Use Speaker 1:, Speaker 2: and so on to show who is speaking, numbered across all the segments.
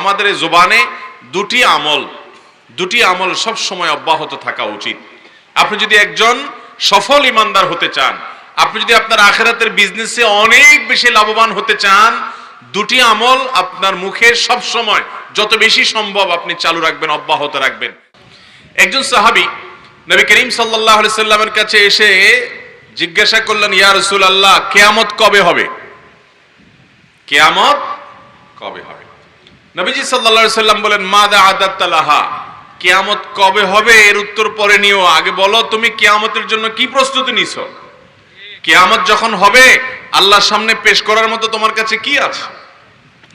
Speaker 1: আমাদের জোবানে দুটি আমল দুটি আমল সব সময় অব্যাহত থাকা উচিত। আপনি যদি একজন সফল ইমানদার হতে চান, আপনি যদি আপনার আখেরাতের বিজনেসে অনেক বেশি লাভবান হতে চান, দুটি আমল আপনার মুখে সব সময় যত বেশি সম্ভব আপনি চালু রাখবেন, অব্যাহত রাখবেন। একজন সাহাবী নবী করিম আলাইহি সাল্লামের কাছে এসে জিজ্ঞাসা করলেন, ইয়া আল্লাহ কেয়ামত কবে হবে? কেয়ামত কবে হবে? নবীজি আলাইহি সাল্লাম বলেন, মাদা আদাত্তালাহা কিয়ামত কবে হবে? এর উত্তর পরে নিও। আগে বলো, তুমি কিয়ামতের জন্য কি প্রস্তুতি নিছো? কিয়ামত যখন হবে, আল্লাহর সামনে পেশ করার মতো তোমার কাছে কি আছে?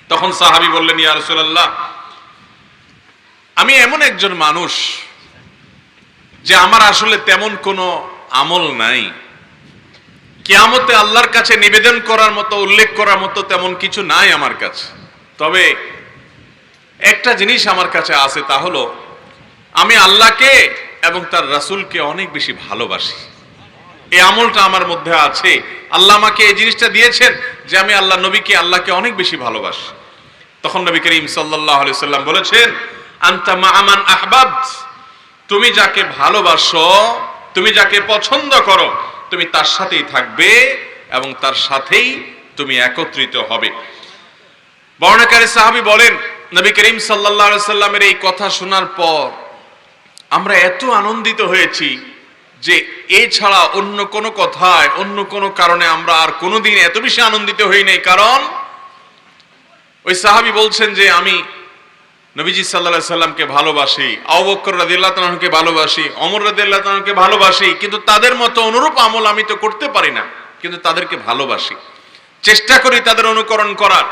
Speaker 1: তখন সাহাবী বললেন, ইয়া রাসূলুল্লাহ, আমি এমন একজন মানুষ যে আমার আসলে তেমন কোনো আমল নাই। কিয়ামতে আল্লাহর কাছে নিবেদন করার মতো, উল্লেখ করার মতো তেমন কিছু নাই আমার কাছে। তবে একটা জিনিস আমার কাছে আছে, তা হলো, আমি আল্লাহকে এবং তার রাসূলকে অনেক বেশি ভালোবাসি। এই আমলটা আমার মধ্যে আছে। আল্লাহ আমাকে এই জিনিসটা দিয়েছেন যে আমি আল্লাহ নবীকে, আল্লাহকে অনেক বেশি ভালোবাসি। তখন নবী করিম আলাইহি সাল্লাম বলেছেন, আনতা মাআমান আহবাবত, তুমি যাকে ভালোবাসো, তুমি যাকে পছন্দ করো, তুমি তার সাথেই থাকবে এবং তার সাথেই তুমি একত্রিত হবে। বর্ণাকারী সাহাবী বলেন নবী করিম আলাইহি সাল্লামের এই কথা শোনার পর আমরা এত আনন্দিত হয়েছি যে এছাড়া অন্য কোনো কথায়, অন্য কোনো কারণে আমরা আর কোনোদিন এত বেশি আনন্দিত হই নাই। কারণ ওই সাহাবি বলছেন যে আমি নবীজি সাল্লাল্লাহু সাল্লামকে ভালোবাসি, আবু বকর রাদিয়াল্লাহু তাআলাকে ভালোবাসি অমর রাদিয়াল্লাহু তাআলাকে ভালোবাসি, কিন্তু তাদের মতো অনুরূপ আমল আমি তো করতে পারি না, কিন্তু তাদেরকে ভালোবাসি। চেষ্টা করি তাদের অনুকরণ করার।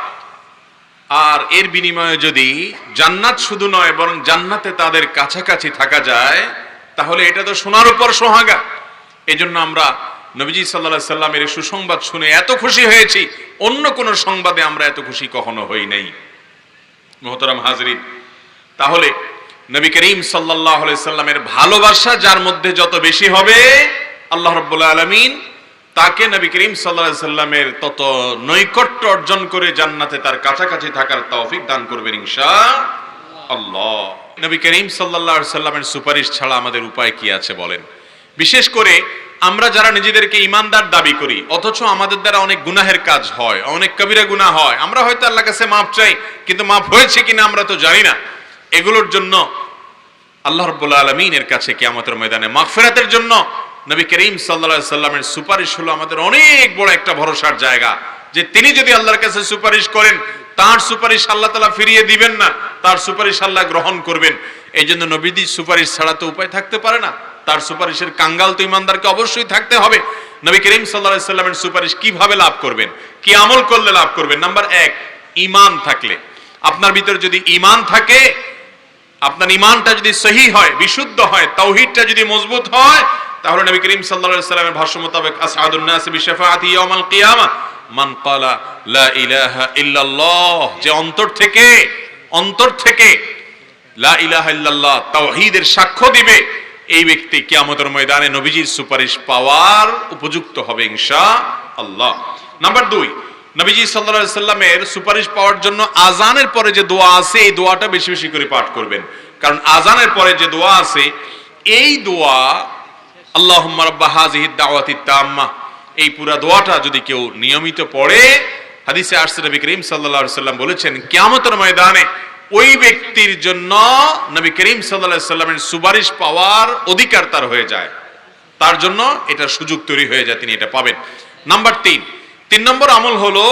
Speaker 1: আর এর বিনিময়ে যদি জান্নাত শুধু নয়, বরং জান্নাতে তাদের কাছাকাছি থাকা যায়, তাহলে এটা তো সোনার উপর সোহাগা। এজন্য আমরা নবীজি সাল্লাল্লাহু সাল্লামের সুসংবাদ শুনে এত খুশি হয়েছি। অন্য কোন সংবাদে আমরা এত খুশি কখনো হই নাই। মোহতরাম হাজরিন, তাহলে নবী করিম সাল্লাহ সাল্লামের ভালোবাসা যার মধ্যে যত বেশি হবে, আল্লাহ রব্বুল্লাহ আলমিন তাকে নবী করিম সাল্লাহ সাল্লামের তত নৈকট্য অর্জন করে জান্নাতে তার কাছাকাছি থাকার তৌফিক দান করবেন ইনশা আল্লাহ নবী করিম সাল্লাহ সাল্লামের সুপারিশ ছাড়া আমাদের উপায় কি আছে বলেন? বিশেষ করে আমরা যারা নিজেদেরকে ইমানদার দাবি করি, অথচ আমাদের দ্বারা অনেক গুনাহের কাজ হয়, অনেক কবিরা গুনাহ হয়, আমরা হয়তো আল্লাহ কাছে মাপ চাই, কিন্তু মাপ হয়েছে কিনা আমরা তো জানি না। এগুলোর জন্য আল্লাহ রব্বুল্লা আলমিনের কাছে কিয়ামতের ময়দানে মাগফিরাতের জন্য নবী করিম সাল্লা সাল্লামের সুপারিশ হলো আমাদের অনেক বড় একটা ভরসার জায়গা। যে তিনি যদি আল্লাহর কাছে সুপারিশ করেন, তার সুপারিশ আল্লাহ তালা ফিরিয়ে দিবেন না, তার সুপারিশ আল্লাহ গ্রহণ করবেন। এই জন্য নবীদি সুপারিশ ছাড়া তো উপায় থাকতে পারে না। তার সুপারিশের কাঙ্গাল তো ইমানদারকে অবশ্যই থাকতে হবে। নবী করিম সাল্লাহ সাল্লামের সুপারিশ কীভাবে লাভ করবেন? কি আমল করলে লাভ করবেন? নাম্বার এক ইমান থাকলে। আপনার ভিতরে যদি ইমান থাকে, আপনার ইমানটা যদি সহি হয়, বিশুদ্ধ হয়, তাওহিদটা যদি মজবুত হয় তাহলে নবী করিম আলাইহি সাল্লামের ভাষ্য মোতাবেক কিয়ামা মান ক্বালা লা ইলাহা ইল্লাল্লাহ। যে অন্তর থেকে অন্তর থেকে লা ইলাহা ইল্লাল্লাহ তাওহীদের সাক্ষ্য দিবে, এই ব্যক্তি কিয়ামতের ময়দানে নবীজির সুপারিশ পাওয়ার উপযুক্ত হবে ইনশাআল্লাহ। নাম্বার দুই, নবীজি আলাইহি সাল্লামের সুপারিশ পাওয়ার জন্য আজানের পরে যে দোয়া আছে, এই দোয়াটা বেশি বেশি করে পাঠ করবেন। কারণ আজানের পরে যে দোয়া আছে, এই দোয়া আল্লাহুম্মা রাব্বা হাযিহি দাওয়াতি তাম্মা। এই পুরা দোয়াটা যদি কেউ নিয়মিত পড়ে, হাদিসে আসছে নবী করিম সাল্লাম বলেছেন, কিয়ামতের ময়দানে ওই ব্যক্তির জন্য নবী করিম সাল্লাল্লাহু সাল্লামের সুপারিশ পাওয়ার অধিকার তার হয়ে যায়। তার জন্য এটা সুযোগ তৈরি হয়ে যায়, তিনি এটা পাবেন। নাম্বার তিন। তিন নম্বর আমল হলো,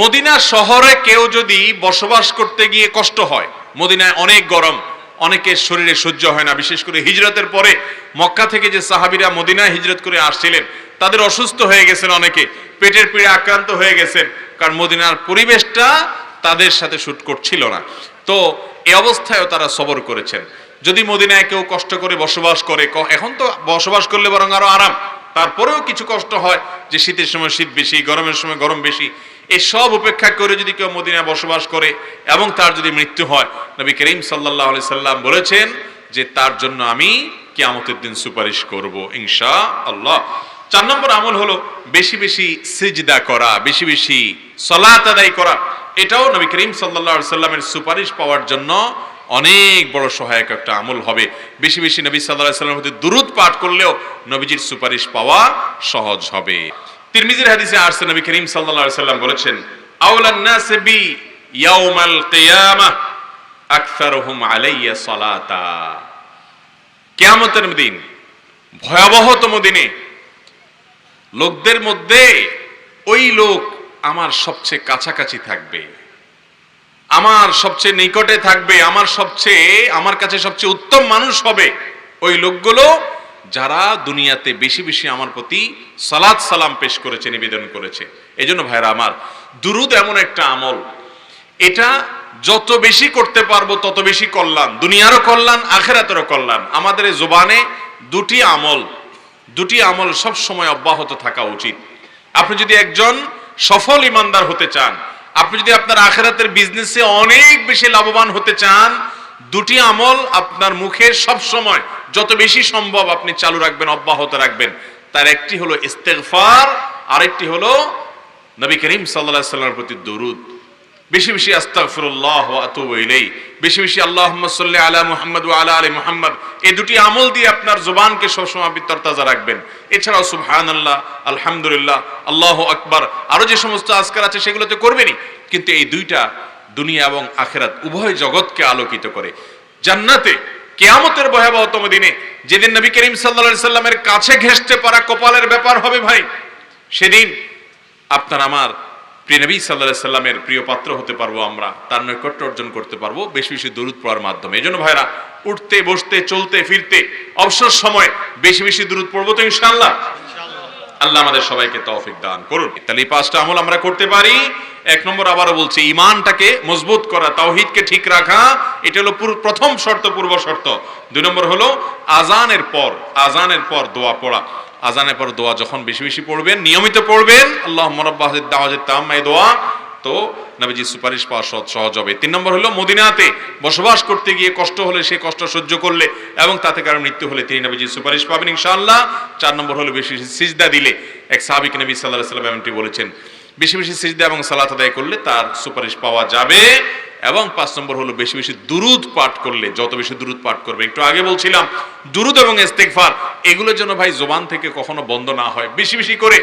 Speaker 1: মদিনা শহরে কেউ যদি বসবাস করতে গিয়ে কষ্ট হয়, মদিনায় অনেক গরম অনেকের শরীরে সহ্য হয় না, বিশেষ করে হিজরতের পরে মক্কা থেকে যে সাহাবিরা মদিনায় হিজরত করে আসছিলেন, তাদের অসুস্থ হয়ে গেছেন অনেকে, পেটের পীড়ে আক্রান্ত হয়ে গেছেন, কারণ মদিনার পরিবেশটা তাদের সাথে শুট করছিল না। তো এই অবস্থায়ও তারা সবর করেছেন। যদি মদিনায় কেউ কষ্ট করে বসবাস করে এখন তো বসবাস করলে বরং আরও আরাম, তারপরেও কিছু কষ্ট হয় যে শীতের সময় শীত বেশি, গরমের সময় গরম বেশি এই সব উপেক্ষা করে যদি কেউ মদিনায় বসবাস করে এবং তার যদি মৃত্যু হয় নবী করিম সাল্লাহ আলি সাল্লাম বলেছেন যে তার জন্য আমি কিয়ামতের দিন সুপারিশ করব ইনশা আল্লাহ চার নম্বর আমল হলো বেশি বেশি সিজদা করা, বেশি বেশি সলাত আদায় করা। এটাও নবী করিম আলাইহি সাল্লামের সুপারিশ পাওয়ার জন্য অনেক বড় সহায়ক একটা আমল হবে। বেশি বেশি নবী সাল্লাল্লাহু আলাইহি সাল্লামের প্রতি দুরূদ পাঠ করলেও নবীজির সুপারিশ পাওয়া সহজ হবে। তিরমিজির হাদিসে আসছে নবী করিম আলাইহি সাল্লাম বলেছেন আউলান নাস বি ইয়াউমাল কিয়ামাহ আকসারুহুম দিন, ভয়াবহতম দিনে লোকদের মধ্যে ওই লোক আমার সবচেয়ে কাছাকাছি থাকবে, আমার সবচেয়ে নিকটে থাকবে, আমার সবচেয়ে, আমার কাছে সবচেয়ে উত্তম মানুষ হবে ওই লোকগুলো যারা দুনিয়াতে বেশি বেশি আমার প্রতি সালাত সালাম পেশ করেছে, নিবেদন করেছে। এই জন্য ভাইরা আমার, দুরুদ এমন একটা আমল, এটা যত বেশি করতে পারব, তত বেশি কল্যাণ। দুনিয়ারও কল্যাণ, আখেরাতেরও কল্যাণ। আমাদের এই জোবানে দুটি আমল দুটি আমল সব সময় অব্যাহত থাকা উচিত। আপনি যদি একজন সফল ইমানদার হতে চান, আপনি যদি আপনার আখেরাতের বিজনেসে অনেক বেশি লাভবান হতে চান, দুটি আমল আপনার মুখে সব সময় যত বেশি সম্ভব আপনি চালু রাখবেন, অব্যাহত রাখবেন। তার একটি হলো ইস্তেগফার, আরেকটি হলো নবী করিম আলাইহি সাল্লামের প্রতি দরুদ। বেশি বেশি আস্তাগফিরুল্লাহ ওয়া বেশি বেশি আল্লাহুম্মা সাল্লি আলা মুহাম্মদ ওয়া আলা আলি মুহাম্মদ। এই দুটি আমল দিয়ে আপনার জুবানকে সবসময় আপনি তরতাজা রাখবেন। এছাড়াও সুবহানাল্লাহ, আলহামদুলিল্লাহ, আল্লাহু আকবার। আরও যে সমস্ত আজকার আছে সেগুলো তো করবেনই। কিন্তু এই দুইটা দুনিয়া এবং আখেরাত উভয় জগৎকে আলোকিত করে। জান্নাতে কেয়ামতের ভয়াবহতম দিনে যেদিন নবী করিম আলাইহি সাল্লামের কাছে ঘেঁষতে পারা কপালের ব্যাপার হবে ভাই, সেদিন আপনার আমার প্রিয় নবী সাল্লাহ সাল্লামের প্রিয় পাত্র হতে পারব আমরা, তার নৈকট্য অর্জন করতে পারব, বেশি বেশি দূরত পড়ার মাধ্যমে। এই জন্য ভাইরা, উঠতে, বসতে, চলতে, ফিরতে, অবসর সময় বেশি বেশি দূরত পড়ব তো ইনশাআল্লাহ। আল্লাহ আমাদের সবাইকে তৌফিক দান করুন। তাহলে এই পাঁচটা আমল আমরা করতে পারি। এক নম্বর আবারও বলছি ইমানটাকে মজবুত করা, তাওহিদকে ঠিক রাখা, এটা হলো প্রথম শর্ত, পূর্ব শর্ত। দুই নম্বর হলো আজানের পর আজানের পর দোয়া পড়া। আজানের পর দোয়া যখন বেশি বেশি পড়বেন, নিয়মিত পড়বেন আল্লাহ মরব্বাহিদ দাওয়াজের তাম্মাই দোয়া তো নবীজি সুপারিশ পাওয়া সহজ হবে। তিন নম্বর হলো মদিনাতে বসবাস করতে গিয়ে কষ্ট হলে সে কষ্ট সহ্য করলে এবং তাতে কারও মৃত্যু হলে তিনি নবীজি সুপারিশ পাবেন ইনশাআল্লাহ। চার নম্বর হলো বেশি সিজদা দিলে। এক সাহাবিক নবী সাল্লাহ সাল্লাম এমনটি বলেছেন, বেশি বেশি সিজদা এবং সালাত আদায় করলে তার সুপারিশ পাওয়া যাবে এবং পাঁচ নম্বর হলো বেশি বেশি দুরুদ পাঠ করলে, যত বেশি দুরুদ পাঠ করবে। একটু আগে বলছিলাম, দুরুদ এবং ইস্তেগফার এগুলোর জন্য ভাই জোবান থেকে কখনো বন্ধ না হয়। বেশি বেশি করে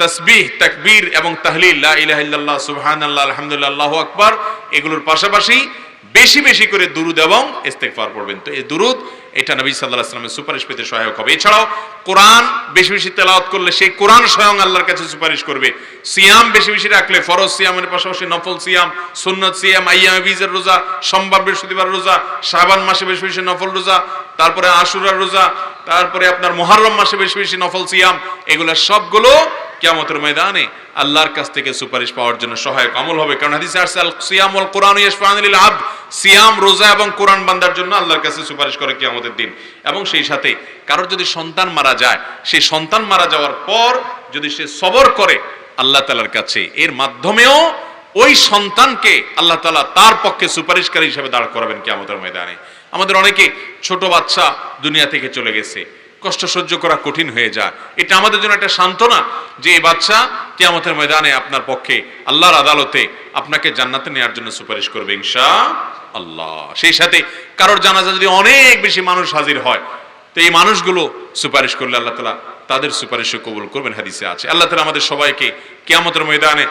Speaker 1: তসবিহ, তাকবীর এবং তাহলিল, লা ইলাহা ইল্লাল্লাহ, সুবহানাল্লাহ, আলহামদুলিল্লাহ, আল্লাহু আকবার, এগুলোর পাশাপাশি বেশি বেশি করে দুরুদ এবং ইস্তেগফার পড়বেন। তো এই দুরুদ, এটা নবী সাল্লাল্লাহু আলাইহি ওয়াসাল্লামের সুপারিশ পেতে সহায়ক হবে। এছাড়াও কোরআন বেশি বেশি তেলাওয়াত করলে সেই কোরআন স্বয়ং আল্লাহর কাছে সুপারিশ করবে। সিয়াম বেশি বেশি রাখলে ফরজ সিয়ামের পাশাপাশি নফল সিয়াম, সুন্নত সিয়াম, আইয়ামে বীজের রোজা, সোমবার বৃহস্পতিবার রোজা, শাবান মাসে বেশি বেশি নফল রোজা, তারপরে আশুরার রোজা, তারপরে আপনার মুহররম মাসে বেশি বেশি নফল সিয়াম, এগুলা সবগুলো কিয়ামতের ময়দানে আল্লাহর কাছ থেকে সুপারিশ পাওয়ার জন্য সহায়ক আমল হবে। কারণ হাদিসে আসছে আল সিয়াম ওয়াল কোরআন ইয়াশফাউনিল আবদ। সিয়াম, রোজা এবং কোরআন বান্দার জন্য আল্লাহর কাছে সুপারিশ করে কিয়ামতের দিন। এবং সেই সাথে কারোর যদি সন্তান মারা যায়, সেই সন্তান মারা যাওয়ার পর যদি সে সবর করে, আল্লাহ তাআলার কাছে এর মাধ্যমেও ওই সন্তানকে আল্লাহ তালা তার পক্ষে সুপারিশকারী হিসেবে দাঁড় করাবেন কিয়ামতের ময়দানে। আমাদের অনেকে ছোট বাচ্চা দুনিয়া থেকে চলে গেছে। কষ্ট সহ্য করা কঠিন হয়ে যায়। এটা আমাদের জন্য একটা সান্ত্বনা যে এই বাচ্চা কিয়ামতের ময়দানে আপনার পক্ষে আল্লাহর আদালতে আপনাকে জান্নাতে নেওয়ার জন্য সুপারিশ করবে ইনশা আল্লাহ সেই সাথে কারোর জানাজা যদি অনেক বেশি মানুষ হাজির হয়, তো এই মানুষগুলো সুপারিশ করলে আল্লাহ তালা তাদের সুপারিশ কবুল করবেন, হাদিসে আছে। আল্লাহ তালা আমাদের সবাইকে কেয়ামতের ময়দানে